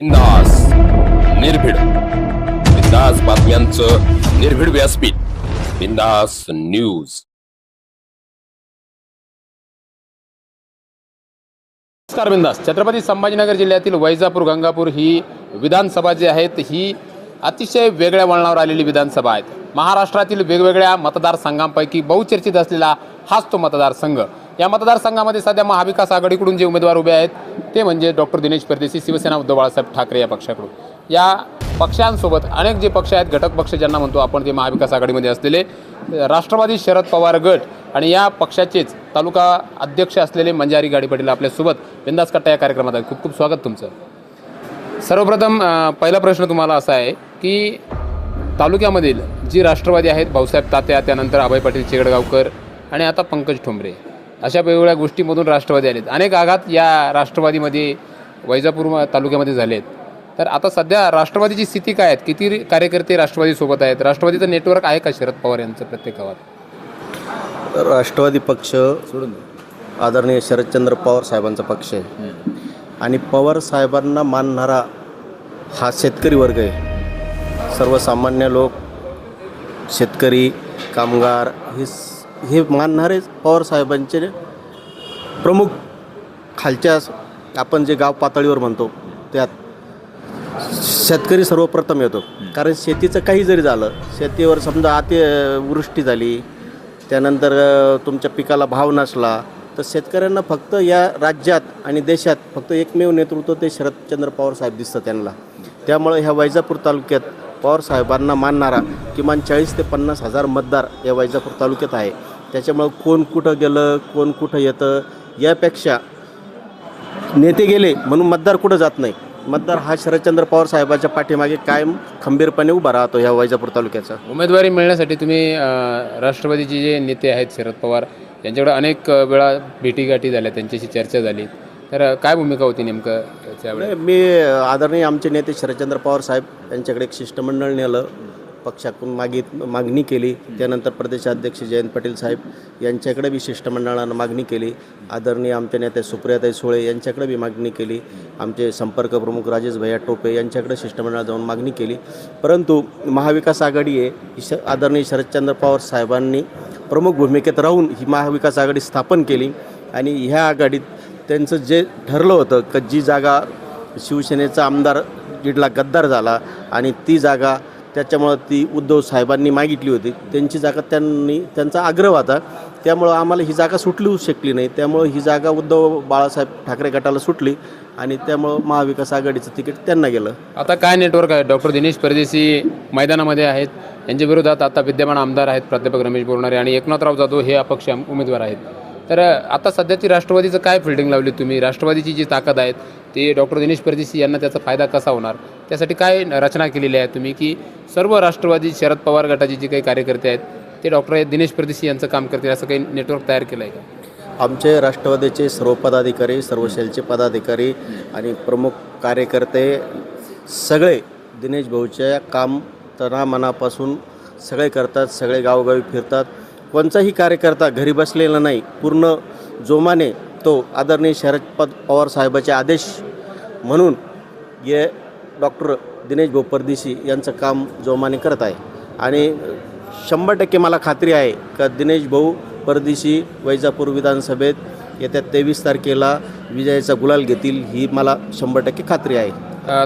बिंदास निर्भीड. बिंदास बातम्यांचं निर्भीड व्यासपीठ. बिंदास न्यूज. नमस्कार बिंदास. छत्रपती संभाजीनगर जिल्ह्यातील वैजापूर गंगापूर ही विधानसभा जी आहेत ही अतिशय वेगळ्या वळणावर आलेली विधानसभा आहेत. महाराष्ट्रातील वेगवेगळ्या मतदारसंघांपैकी बहुचर्चित असलेला हाच तो मतदारसंघ. या मतदारसंघामध्ये सध्या महाविकास आघाडीकडून जे उमेदवार उभे आहेत ते म्हणजे डॉक्टर दिनेश परदेशी शिवसेना उद्धव बाळासाहेब ठाकरे या पक्षाकडून. या पक्षांसोबत अनेक जे पक्ष आहेत घटक पक्ष ज्यांना म्हणतो आपण ते महाविकास आघाडीमध्ये असलेले राष्ट्रवादी शरद पवार गट आणि या पक्षाचेच तालुका अध्यक्ष असलेले मंजारी गाडी पाटील आपल्यासोबत बिंदास कट्टा या कार्यक्रमात आहे खूप खूप स्वागत तुमचं. सर्वप्रथम पहिला प्रश्न तुम्हाला असा आहे की तालुक्यामधील जी राष्ट्रवादी आहेत भाऊसाहेब तात्या त्यानंतर अभय पाटील चिगडगावकर आणि आता पंकज ठोंबरे अशा वेगवेगळ्या गोष्टींमधून राष्ट्रवादी आलेत. अनेक आघात या राष्ट्रवादीमध्ये वैजापूर तालुक्यामध्ये झालेत. तर आता सध्या राष्ट्रवादीची स्थिती काय आहेत किती कार्यकर्ते राष्ट्रवादीसोबत आहेत? राष्ट्रवादीचं नेटवर्क आहे का शरद पवार यांचं प्रत्येक गावात राष्ट्रवादी पक्ष सोडून आदरणीय शरदचंद्र पवार साहेबांचा पक्ष आहे. आणि पवार साहेबांना मानणारा हा शेतकरी वर्ग आहे. सर्वसामान्य लोक शेतकरी कामगार हे हे मानणारेच पवार साहेबांचे प्रमुख खालच्या आपण जे गाव पातळीवर म्हणतो त्यात शेतकरी सर्वप्रथम येतो. कारण शेतीचं काही जरी झालं शेतीवर समजा अति वृष्टी झाली त्यानंतर तुमच्या पिकाला भाव नसला तर शेतकऱ्यांना फक्त या राज्यात आणि देशात फक्त एकमेव नेतृत्व ते शरदचंद्र पवारसाहेब दिसतं त्यांना. त्यामुळे ह्या वैजापूर तालुक्यात पवारसाहेबांना मानणारा किमान चाळीस ते पन्नास हजार मतदार या वैजापूर तालुक्यात आहे. त्याच्यामुळं कोण कुठं गेलं कोण कुठं येतं यापेक्षा नेते गेले म्हणून मतदार कुठं जात नाही. मतदार हा शरदचंद्र पवार साहेबाच्या पाठीमागे कायम खंबीरपणे उभा राहतो ह्या वैजापूर तालुक्याचा. उमेदवारी मिळण्यासाठी तुम्ही राष्ट्रवादीचे जे नेते आहेत शरद पवार यांच्याकडे अनेक वेळा भेटीगाठी झाल्या त्यांच्याशी चर्चा झाली. तर काय भूमिका होती नेमकं त्यावेळेस मी आदरणीय आमचे नेते शरदचंद्र पवार साहेब यांच्याकडे एक शिष्टमंडळ नेलं. पक्षाकडून मागित मागणी केली. त्यानंतर प्रदेशाध्यक्ष जयंत पाटील साहेब यांच्याकडे बी शिष्टमंडळानं मागणी केली. आदरणीय आमच्या नेते सुप्रियाताई सुळे यांच्याकडे बी मागणी केली. आमचे संपर्क प्रमुख राजेश भैया टोपे यांच्याकडे शिष्टमंडळात जाऊन मागणी केली. परंतु महाविकास आघाडी आहे ही श आदरणीय शरदचंद्र पवार साहेबांनी प्रमुख भूमिकेत राहून ही महाविकास आघाडी स्थापन केली आणि ह्या आघाडीत त्यांचं जे ठरलं होतं की जी जागा शिवसेनेचा आमदार जिडला गद्दार झाला आणि ती जागा त्याच्यामुळं ती उद्धव साहेबांनी मागितली होती. त्यांची जागा त्यांनी त्यांचा आग्रह होता. त्यामुळं आम्हाला ही जागा सुटली शकली नाही. त्यामुळं ही जागा उद्धव बाळासाहेब ठाकरे गटाला सुटली आणि त्यामुळं महाविकास आघाडीचं तिकीट त्यांना गेलं. आता काय नेटवर्क आहे? डॉक्टर दिनेश परदेशी मैदानामध्ये आहेत. यांच्या विरोधात आता विद्यमान आमदार आहेत प्राध्यापक रमेश बोरणारे आणि एकनाथराव जाधव हे अपक्ष आम- उमेदवार आहेत. तर आता सध्याची राष्ट्रवादीचं काय फिल्डिंग लावली तुम्ही? राष्ट्रवादीची जी ताकद आहेत ते डॉक्टर दिनेश परदेशी यांना त्याचा फायदा कसा होणार? त्यासाठी काय रचना केलेली आहे तुम्ही? की सर्व राष्ट्रवादी शरद पवार गटाचे जे काही कार्यकर्ते आहेत ते डॉक्टर दिनेश परदेशी यांचं काम करतील असं काही नेटवर्क तयार केलं आहे का? आमचे राष्ट्रवादीचे सर्व पदाधिकारी सर्व सेलचे पदाधिकारी आणि प्रमुख कार्यकर्ते सगळे दिनेश भाऊच्या काम तनामनापासून सगळे करतात सगळे गावोगावी फिरतात. कोणताही कार्यकर्ता घरी बसलेला नाही पूर्ण जोमाने तो आदरणीय शरद पद पवार साहेबाचे आदेश म्हणून ये डॉक्टर दिनेश भोपरदेशी परदेशी यांचं काम जोमाने करत आहे. आणि शंभर टक्के मला खात्री आहे का दिनेश भाऊ परदेशी वैजापूर विधानसभेत येत्या तेवीस तारखेला विजयाचा गुलाल घेतील ही मला शंभर टक्के खात्री आहे.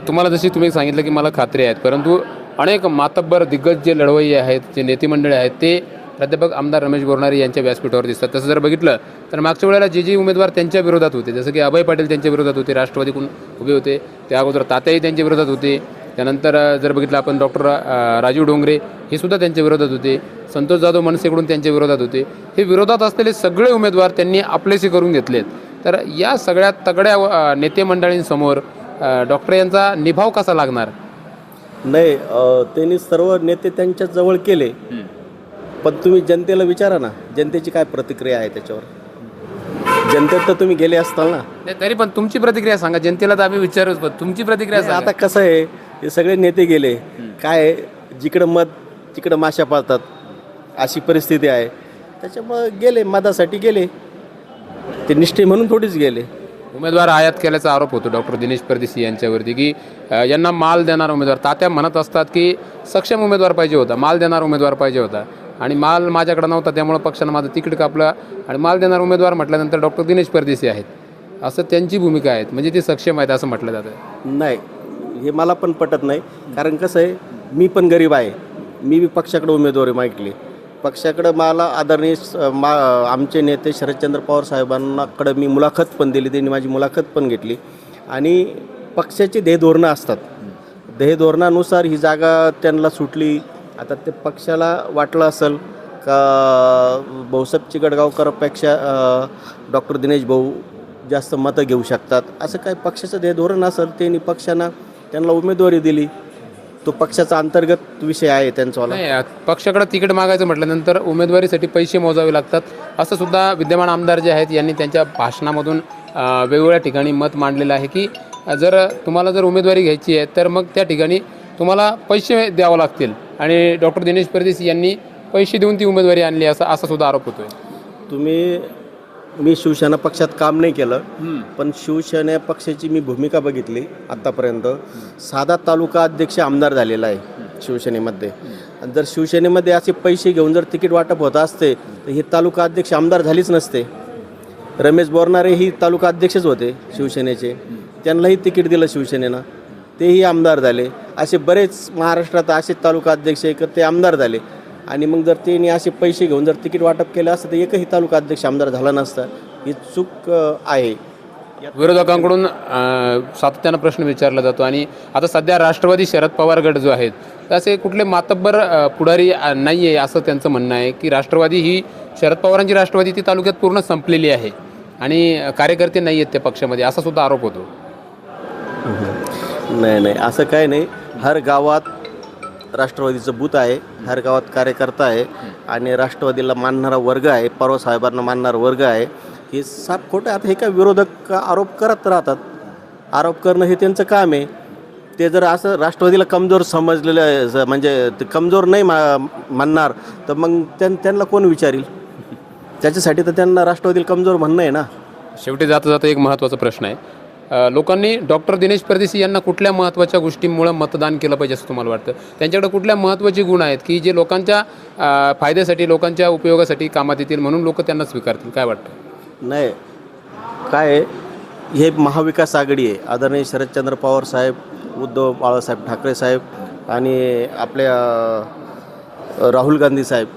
तुम्हाला जशी तुम्ही सांगितलं की मला खात्री आहेत परंतु अनेक मातब्बर दिग्गज जे लढवई आहेत जे नेतेमंडळी आहेत ते प्राध्यापक आमदार रमेश बोरणारे यांच्या व्यासपीठावर दिसतात. तसं जर बघितलं तर मागच्या वेळेला जे जे उमेदवार त्यांच्या विरोधात होते जसं की अभय पाटील त्यांच्या विरोधात होते राष्ट्रवादीकडून उभे होते त्या अगोदर तात्याही त्यांच्या विरोधात होते. त्यानंतर जर बघितलं आपण डॉक्टर राजीव डोंगरे हे सुद्धा त्यांच्या विरोधात होते. संतोष जाधव मनसेकडून त्यांच्या विरोधात होते. हे विरोधात असलेले सगळे उमेदवार त्यांनी आपलेसे करून घेतलेत. तर या सगळ्या तगड्या नेते मंडळींसमोर डॉक्टर यांचा निभाव कसा लागणार? नाही त्यांनी सर्व नेते त्यांच्या जवळ केले. पण तुम्ही जनतेला विचारा ना जनतेची काय प्रतिक्रिया आहे त्याच्यावर? जनतेत तर तुम्ही गेले असताल ना. नाही, तरी पण तुमची प्रतिक्रिया सांगा जनतेला तर आम्ही विचारूच पण तुमची प्रतिक्रिया सांगा. आता कसं आहे हे सगळे नेते गेले. काय जिकडं मत तिकडं माशा पाळतात. अशी परिस्थिती आहे. त्याच्यामुळं गेले मतासाठी गेले. ते निष्ठे म्हणून थोडीच गेले. उमेदवार आयात केल्याचा आरोप होतो डॉक्टर दिनेश परदेशी यांच्यावरती की यांना माल देणारा उमेदवार तात्या म्हणत असतात की सक्षम उमेदवार पाहिजे होता माल देणारा उमेदवार पाहिजे होता. आणि माल माझ्याकडे नव्हता त्यामुळं पक्षानं माझं तिकीट कापलं आणि माल देणारा उमेदवार म्हटल्यानंतर डॉक्टर दिनेश परदेशी आहेत. असं त्यांची भूमिका आहेत म्हणजे ते सक्षम आहेत असं म्हटलं जातं. नाही हे मला पण पटत नाही. कारण कसं आहे मी पण गरीब आहे. मी बी पक्षाकडे उमेदवारी मागितली. पक्षाकडं मला आदरणीय मा आमचे नेते शरदचंद्र पवार साहेबांनाकडं मी मुलाखत पण दिली त्यांनी माझी मुलाखत पण घेतली. आणि पक्षाची ध्येयधोरणं असतात. ध्येयधोरणानुसार ही जागा त्यांना सुटली आता ते पक्षाला वाटलं असेल का भाऊसाहेब चिकटगावकरपेक्षा डॉक्टर दिनेश भाऊ जास्त मतं घेऊ शकतात? असं काही पक्षाचं जे धोरण असेल त्यांनी पक्षानं त्यांना उमेदवारी दिली. तो पक्षाचा अंतर्गत विषय आहे त्यांचावाला पक्षाकडे तिकीट मागायचं म्हटल्यानंतर उमेदवारीसाठी पैसे मोजावे लागतात. असं सुद्धा विद्यमान आमदार जे आहेत यांनी त्यांच्या भाषणामधून वेगवेगळ्या ठिकाणी मत मांडलेलं आहे की जर तुम्हाला जर उमेदवारी घ्यायची आहे तर मग त्या ठिकाणी तुम्हाला पैसे द्यावं लागतील. आणि डॉक्टर दिनेश परदेशी यांनी पैसे देऊन ती उमेदवारी आणली असा असा सुद्धा आरोप होतोय. तुम्ही मी शिवसेना पक्षात काम नाही केलं पण शिवसेना पक्षाची मी भूमिका बघितली आत्तापर्यंत साधा तालुका अध्यक्ष आमदार झालेला आहे शिवसेनेमध्ये. आणि जर शिवसेनेमध्ये असे पैसे घेऊन जर तिकीट वाटप होत असते तर हे तालुका अध्यक्ष आमदार झालीच नसते. रमेश बोरणारे ही तालुका अध्यक्षच होते शिवसेनेचे. त्यांनाही तिकीट दिलं शिवसेनेनं. तेही आमदार झाले. असे बरेच महाराष्ट्रात असे तालुका अध्यक्ष की ते आमदार झाले. आणि मग जर त्यांनी असे पैसे घेऊन जर तिकीट वाटप केलं असतं तर एकही तालुका अध्यक्ष आमदार झाला नसता. ही चूक आहे. विरोधकांकडून सातत्यानं प्रश्न विचारला जातो. आणि आता सध्या राष्ट्रवादी शरद पवार गट जो आहेत तर असे कुठले मातब्बर पुढारी नाही आहे असं त्यांचं म्हणणं आहे की राष्ट्रवादी ही शरद पवारांची राष्ट्रवादी ती तालुक्यात पूर्ण संपलेली आहे. आणि कार्यकर्ते नाही आहेत त्या पक्षामध्ये असा सुद्धा आरोप होतो. नाही नाही असं काय नाही. हर गावात राष्ट्रवादीचं बूथ आहे हर गावात कार्यकर्ता आहे आणि राष्ट्रवादीला मानणारा वर्ग आहे पवार साहेबांना मानणारा वर्ग आहे. हे साप खोटं आता हे काय विरोधक आरोप करत राहतात? आरोप करणं हे त्यांचं काम आहे. ते जर असं राष्ट्रवादीला कमजोर समजलेलं आहे, म्हणजे ते कमजोर नाही मा म्हणणार तर मग त्यां त्यांना कोण विचारील? त्याच्यासाठी तर त्यांना राष्ट्रवादीला कमजोर म्हणणं आहे ना. शेवटी जाता जाता एक महत्त्वाचा प्रश्न आहे. लोकांनी डॉक्टर दिनेश परदेशी यांना कुठल्या महत्त्वाच्या गोष्टींमुळे मतदान केलं पाहिजे असं तुम्हाला वाटतं? त्यांच्याकडे कुठल्या महत्त्वाचे गुण आहेत की जे लोकांच्या फायद्यासाठी लोकांच्या उपयोगासाठी कामात येतील म्हणून लोक त्यांना स्वीकारतील? काय वाटतं? नाही. काय आहे, हे महाविकास आघाडी आहे. आदरणीय शरदचंद्र पवार साहेब उद्धव बाळासाहेब ठाकरे साहेब आणि आपल्या राहुल गांधी साहेब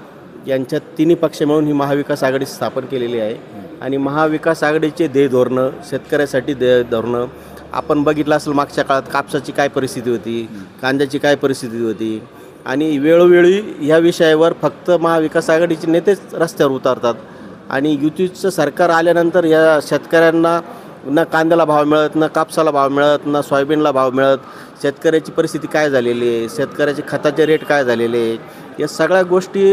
यांच्या तिन्ही पक्ष मिळून ही महाविकास आघाडी स्थापन केलेली आहे. आणि महाविकास आघाडीचे ध्येय धोरणं शेतकऱ्यासाठी ध्येय धोरणं. आपण बघितलं असेल मागच्या काळात कापसाची काय परिस्थिती होती कांद्याची काय परिस्थिती होती. आणि वेळोवेळी ह्या विषयावर फक्त महाविकास आघाडीचे नेतेच रस्त्यावर उतरतात. आणि युतीचं सरकार आल्यानंतर या शेतकऱ्यांना ना कांद्याला भाव मिळत ना कापसाला भाव मिळत ना सोयाबीनला भाव मिळत. शेतकऱ्याची परिस्थिती काय झालेली आहे? शेतकऱ्याचे खताचे रेट काय झालेले आहे? या सगळ्या गोष्टी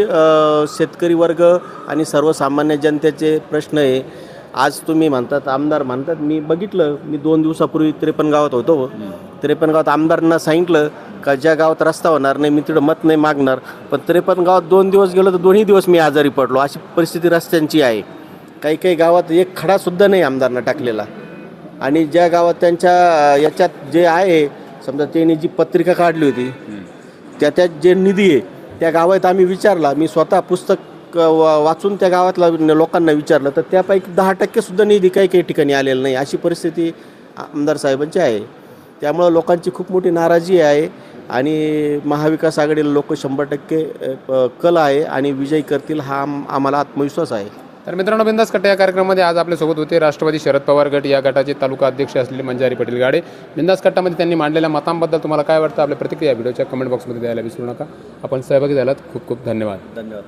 शेतकरी वर्ग आणि सर्वसामान्य जनतेचे प्रश्न आहे. आज तुम्ही म्हणतात आमदार म्हणतात मी बघितलं मी दोन दिवसापूर्वी त्रेपन्न गावात होतो. त्रेपन्न गावात आमदारांना सांगितलं का ज्या गावात रस्ता होणार नाही मी तिथं मत नाही मागणार. पण त्रेपन्न गावात दोन दिवस गेलो तर दोन्ही दिवस मी आजारी पडलो. अशी परिस्थिती रस्त्यांची आहे. काही काही गावात एक खडासुद्धा नाही आमदारनं टाकलेला. आणि ज्या गावात त्यांच्या याच्यात जे आहे समजा त्यांनी जी पत्रिका काढली होती त्या त्यात जे निधी आहे त्या गावात आम्ही विचारला मी स्वतः पुस्तक वा- वाचून त्या गावातला लोकांना विचारलं तर त्यापैकी दहा टक्केसुद्धा निधी काही काही ठिकाणी आलेला नाही. अशी परिस्थिती आमदार साहेबांची आहे. त्यामुळं लोकांची खूप मोठी नाराजी आहे आणि महाविकास आघाडीला लोक शंभर टक्के कल आहे आणि विजयी करतील हा आम- आम्हाला आत्मविश्वास आहे. तर मित्रांनो बिंदास कट्टा या कार्यक्रमामध्ये आज आपल्यासोबत होते राष्ट्रवादी शरद पवार गट. या गटाचे तालुका अध्यक्ष असलेले मंजारी पाटील गाडे. बिंदास कट्टामध्ये त्यांनी मांडलेल्या मतांबद्दल तुम्हाला काय वाटतं? आपल्या प्रतिक्रिया व्हिडिओच्या कमेंट बॉक्समध्ये द्यायला विसरू नका. आपण सहभागी झालात. खूप खूप धन्यवाद. धन्यवाद.